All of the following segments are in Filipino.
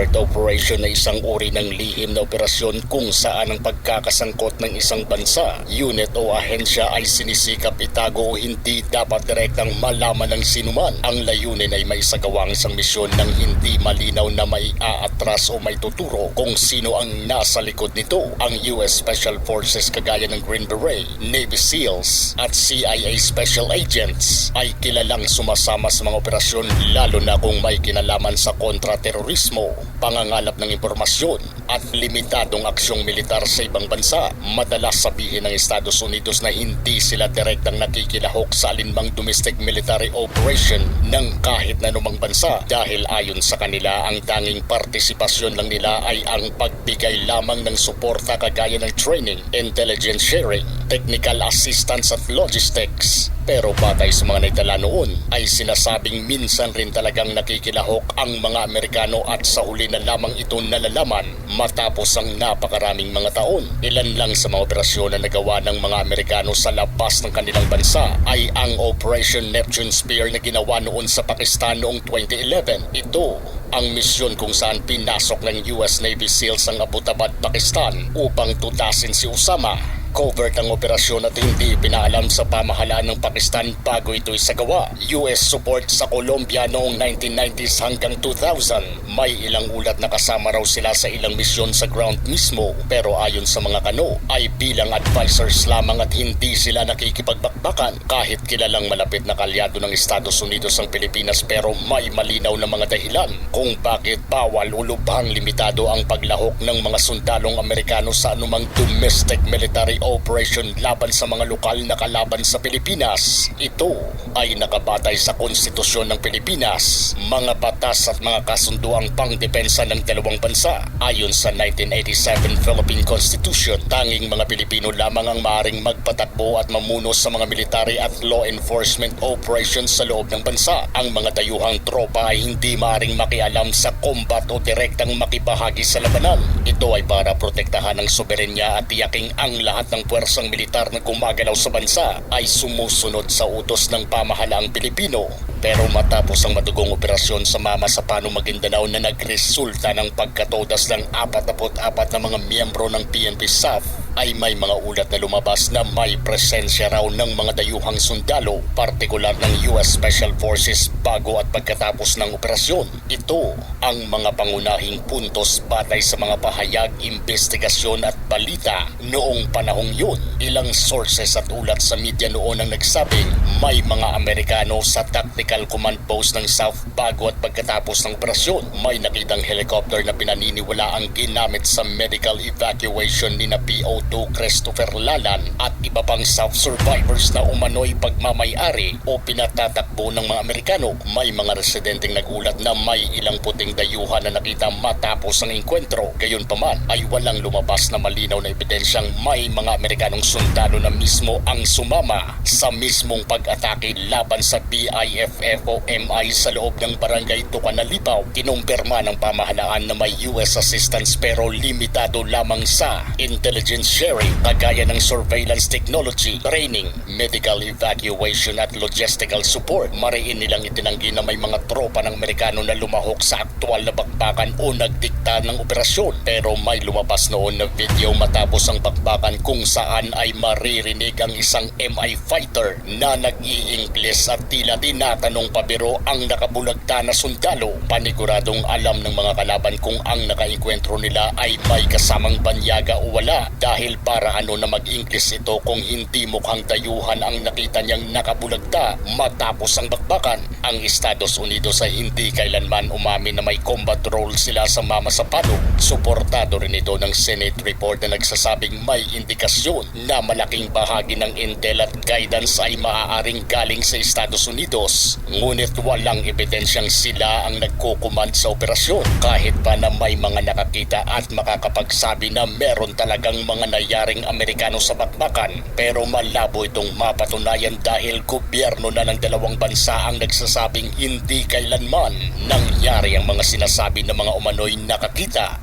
Covert operation ay isang uri ng lihim na operasyon kung saan ang pagkakasangkot ng isang bansa, unit o ahensya ay sinisikap itago o hindi dapat direktang malaman ng sinuman. Ang layunin ay may sagawang isang misyon ng hindi malinaw na may aatras o may tuturo kung sino ang nasa likod nito. Ang US Special Forces kagaya ng Green Beret, Navy SEALs at CIA Special Agents ay kilalang sumasama sa mga operasyon lalo na kung may kinalaman sa kontraterorismo, pangangalap ng impormasyon at limitadong aksyong militar sa ibang bansa. Madalas sabihin ng Estados Unidos na hindi sila direktang nakikilahok sa alinmang domestic military operation ng kahit na anumang bansa dahil ayon sa kanila ang tanging partisipasyon lang nila ay ang pagbigay lamang ng suporta kagaya ng training, intelligence sharing, technical assistance at logistics. Pero batay sa mga naitala noon ay sinasabing minsan rin talagang nakikilahok ang mga Amerikano at sa huli na lamang ito nalalaman matapos ang napakaraming mga taon. Ilan lang sa mga operasyon na nagawa ng mga Amerikano sa labas ng kanilang bansa ay ang Operation Neptune Spear na ginawa noon sa Pakistan noong 2011. Ito ang misyon kung saan pinasok ng US Navy SEALs ang Abbottabad, Pakistan upang tutasin si Osama Covert ang operasyon at hindi pinaalam sa pamahalaan ng Pakistan bago ito isagawa. US support sa Colombia noong 1990s hanggang 2000. May ilang ulat na kasama raw sila sa ilang misyon sa ground mismo pero ayon sa mga kano ay bilang advisors lamang at hindi sila nakikipagbakbakan kahit kilalang malapit na kalyado ng Estados Unidos ang Pilipinas pero may malinaw na mga dahilan kung bakit bawal o lubhang limitado ang paglahok ng mga sundalong Amerikano sa anumang domestic military operation laban sa mga lokal na kalaban sa Pilipinas. Ito ay nakabatay sa konstitusyon ng Pilipinas, mga batas at mga kasunduang pangdepensa ng dalawang bansa. Ayon sa 1987 Philippine Constitution, tanging mga Pilipino lamang ang maaring magpatakbo at mamuno sa mga military at law enforcement operations sa loob ng bansa. Ang mga dayuhang tropa ay hindi maaring makialam sa combat o direktang makibahagi sa labanan. Ito ay para protektahan ang soberenya at tiyaking ang lahat ng puwersang militar na gumagalaw sa bansa ay sumusunod sa utos ng pamahalaang Pilipino. Pero matapos ang madugong operasyon sa Mama sa Pano Maguindanao na nagresulta ng pagkatodas ng 44 na mga miyembro ng PNP staff ay may mga ulat na lumabas na may presensya raw ng mga dayuhang sundalo, partikular ng US Special Forces bago at pagkatapos ng operasyon. Ito ang mga pangunahing puntos batay sa mga pahayag, investigasyon at balita noong panahong yun. Ilang sources at ulat sa media noon ang nagsabing may mga Amerikano sa Tactical Command Post ng South bago at pagkatapos ng operasyon. May nakitang helicopter na pinaniniwala ang ginamit sa medical evacuation ni na PO2 Christopher Lalan at iba pang South survivors na umano'y pagmamayari o pinatatakbo ng mga Amerikano. May mga residenteng nagulat na may ilang puting dayuhan na nakita matapos ang enkwentro. Gayunpaman ay walang lumabas na malinaw na ebidensyang may mga Amerikanong sundalo na mismo ang sumama sa mismong pag-atake laban sa BIFF o MI sa loob ng barangay Tucanalipaw. Kinumpirma ng pamahalaan na may US assistance pero limitado lamang sa intelligence sharing kagaya ng surveillance technology, training, medical evacuation at logistical support. Mariin nilang itinanggi na may mga tropa ng Amerikano na lumahok sa aktual na bakbakan o nagdikta ng operasyon. Pero may lumabas noon na video matapos ang bakbakan kung saan ay maririnig ang isang MI fighter na nag-i-Ingles at tila tinatanong pabiro ang nakabulagta na sundalo. Paniguradong alam ng mga kalaban kung ang nakainkwentro nila ay may kasamang banyaga o wala dahil para ano na mag-Ingles ito kung hindi mukhang dayuhan ang nakita niyang nakabulagta matapos ang bakbakan. Ang Estados Unidos ay hindi kailanman umamin na may combat role sila sa Mama Sapano. Suportado rin ito ng Senate report na nagsasabing may indikasyon na malaking bahagi ng intel at guidance ay maaaring galing sa Estados Unidos. Ngunit walang ebidensyang sila ang nagkukumand sa operasyon kahit pa na may mga nakakita at makakapagsabi na meron talagang mga nanayaring Amerikano sa bakbakan pero malabo itong mapatunayan dahil gobyerno na ng dalawang bansa ang nagsasabing hindi kailanman nangyari ang mga sinasabi ng mga umano'y nakakita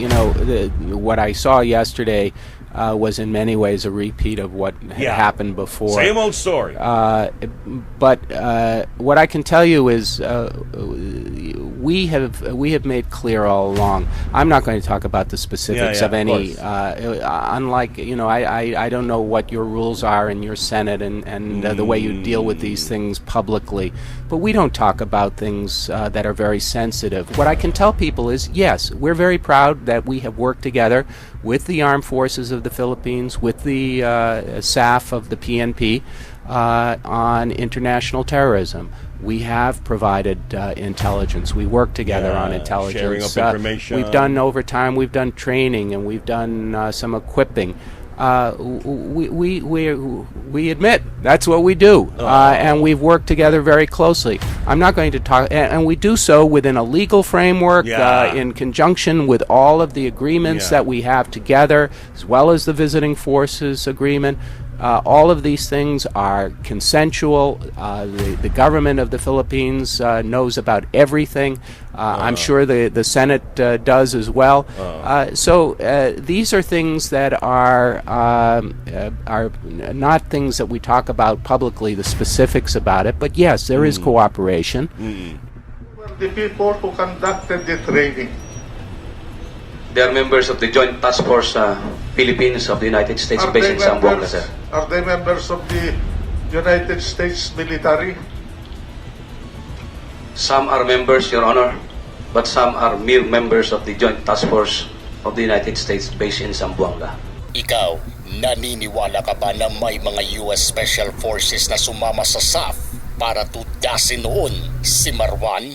you know, the, what I saw yesterday uh, was in many ways a repeat of what had Yeah. happened before. Same old story. Uh, but uh, what I can tell you is uh, we have we have made clear all along. I'm not going to talk about the specifics yeah, of of any. course. Uh, unlike you know, I, I, I don't know what your rules are in your Senate and and uh, the way you deal with these things publicly, but we don't talk about things uh, that are very sensitive. What I can tell people is yes, we're very proud that we have worked together with the armed forces of the Philippines, with the uh, SAF of the PNP uh, on international terrorism. We have provided uh, intelligence. We work together on Yeah, intelligence. sharing of Uh, information. we've done over time. We've done training, and we've done uh, some equipping. Uh, we, we, we, we admit that's what we do, uh, and we've worked together very closely. I'm not going to talk, and, and we do so within a legal framework, Yeah. uh, in conjunction with all of the agreements Yeah. that we have together, as well as the visiting forces agreement. Uh, all of these things are consensual. Uh, the, the government of the Philippines uh, knows about everything. Uh, I'm sure the, the Senate uh, does as well. Uh, so uh, these are things that are um, uh, are not things that we talk about publicly, the specifics about it. But yes, there is cooperation. were the people who conducted the training. They are members of the Joint Task Force uh, Philippines of the United States Are based they in Zamboanga, members, sir. are they members of the United States military? Some are members, Your Honor, but some are mere members of the Joint Task Force of the United States based in Zamboanga. Ikaw, naniniwala ka ba na may mga US Special Forces na sumama sa SAF para tudasin noon si Marwan?